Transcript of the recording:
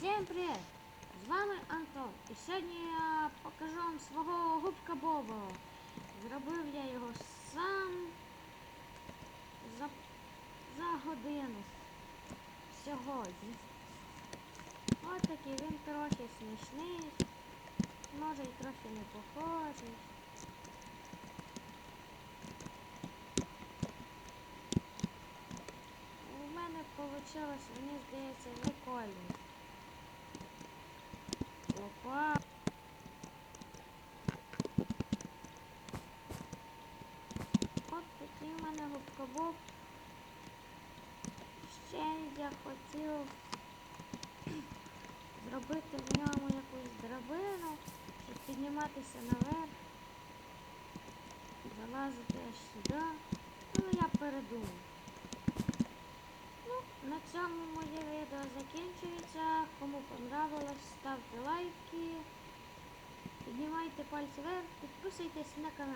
Всім привіт! З вами Антон. І сьогодні я покажу вам свого губка Боба. Зробив я його сам за, за годину сьогодні. Ось такий він трохи смішний, може і трохи не похожий. У мене вийшло, мені здається, в. Ще я хотів зробити в ньому якусь драбину, щоб підніматися наверх, залазити аж сюди. Ну я передумав. Ну, на цьому моє відео закінчується. Кому понравилось, ставте лайки, піднімайте пальці вверх, підписуйтесь на канал.